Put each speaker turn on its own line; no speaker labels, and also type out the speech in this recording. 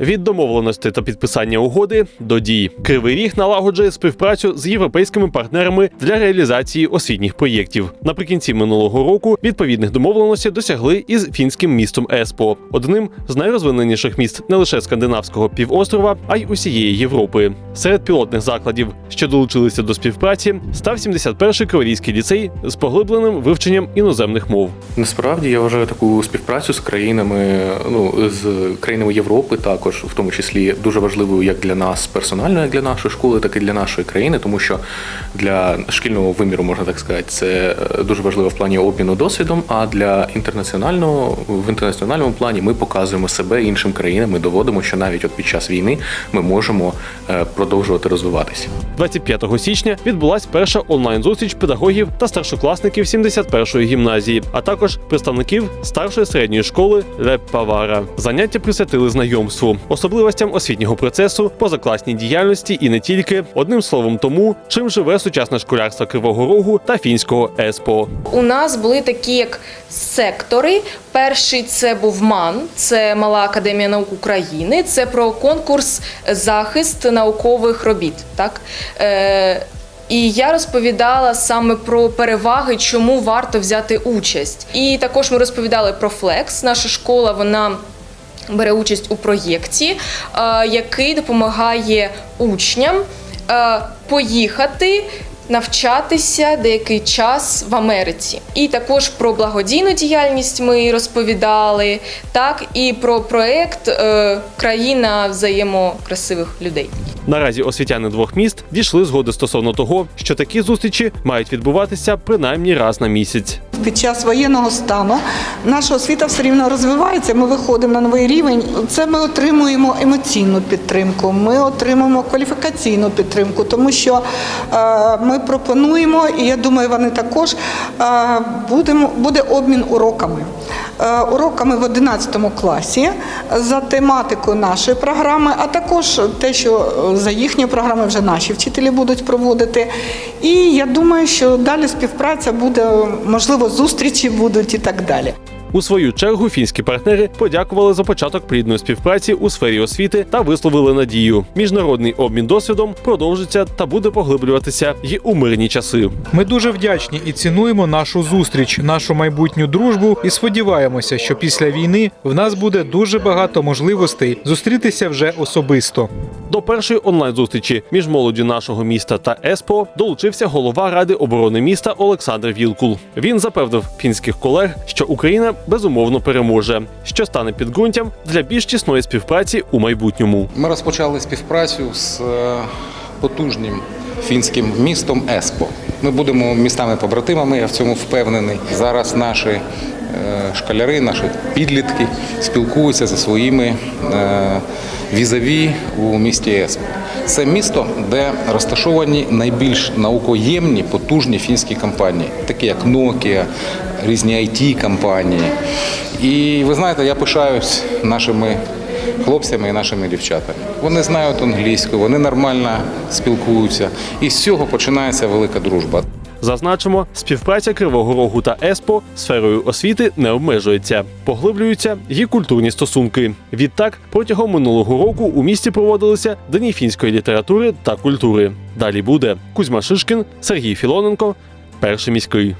Від домовленості та підписання угоди до дій Кривий Ріг налагоджує співпрацю з європейськими партнерами для реалізації освітніх проєктів. Наприкінці минулого року відповідних домовленостей досягли із фінським містом Еспо, одним з найрозвиненіших міст не лише скандинавського півострова, а й усієї Європи. Серед пілотних закладів, що долучилися до співпраці, став 71-й Криворізький ліцей з поглибленим вивченням іноземних мов.
Насправді я вважаю таку співпрацю з країнами, ну з країнами Європи, також в тому числі дуже важливою як для нас персонально, як для нашої школи, так і для нашої країни, тому що для шкільного виміру можна так сказати, це е, дуже важливо в плані обміну досвідом. А для інтернаціонального в інтернаціональному плані ми показуємо себе іншим країнам. Ми доводимо, що навіть от під час війни ми можемо е, продовжувати розвиватися.
25 січня відбулась перша онлайн-зустріч педагогів та старшокласників 71-ї гімназії, а також представників старшої середньої школи Леп Павара. Заняття присвятили знайомству, особливостям освітнього процесу, позакласній діяльності і не тільки одним словом тому, чим живе сучасне школярство Кривого Рогу та фінського ЕСПО.
У нас були такі як сектори. Перший це був МАН, це Мала академія наук України. Це про конкурс захист наукових робіт. Так? Е, і я розповідала саме про переваги, чому варто взяти участь. І також ми розповідали про Флекс. Наша школа вона бере участь у проєкті, е, який допомагає учням е, поїхати. Навчатися деякий час в Америці, і також про благодійну діяльність ми розповідали, так і про проект е, Країна взаємокрасивих людей.
Наразі освітяни двох міст дійшли згоди стосовно того, що такі зустрічі мають відбуватися принаймні раз на місяць.
Під час воєнного стану наша освіта все рівно розвивається. Ми виходимо на новий рівень. Це ми отримуємо емоційну підтримку. Ми отримуємо кваліфікаційну підтримку, тому що е, ми пропонуємо, і я думаю, вони також е, буде обмін уроками. Е, уроками в 11 класі за тематикою нашої програми, а також те, що за їхньою програмою вже наші вчителі будуть проводити. І я думаю, що далі співпраця буде, можливо, зустрічі будуть і так далі.
У свою чергу фінські партнери подякували за початок плідної співпраці у сфері освіти та висловили надію. Міжнародний обмін досвідом продовжиться та буде поглиблюватися й у мирні часи.
Ми дуже вдячні і цінуємо нашу зустріч, нашу майбутню дружбу і сподіваємося, що після війни в нас буде дуже багато можливостей зустрітися вже особисто.
До першої онлайн-зустрічі між молоддю нашого міста та ЕСПО долучився голова ради оборони міста Олександр Вілкул. Він запевнив фінських колег, що Україна безумовно переможе, що стане підґрунтям для більш тісної співпраці у майбутньому.
Ми розпочали співпрацю з е, потужним фінським містом Еспо. Ми будемо містами-побратимами, я в цьому впевнений. Зараз наші е, школяри, наші підлітки спілкуються зі своїми е, візаві у місті Еспо. Це місто, де розташовані найбільш наукоємні, потужні фінські компанії, такі як Nokia, різні it компанії. І ви знаєте, я пишаюсь нашими хлопцями і нашими дівчатами. Вони знають англійську, вони нормально спілкуються, і з цього починається велика дружба.
Зазначимо, співпраця Кривого Рогу та ЕСПО сферою освіти не обмежується, поглиблюються і культурні стосунки. Відтак, протягом минулого року у місті проводилися Дні фінської літератури та культури. Далі буде Кузьма Шишкін, Сергій Філоненко, перший міський.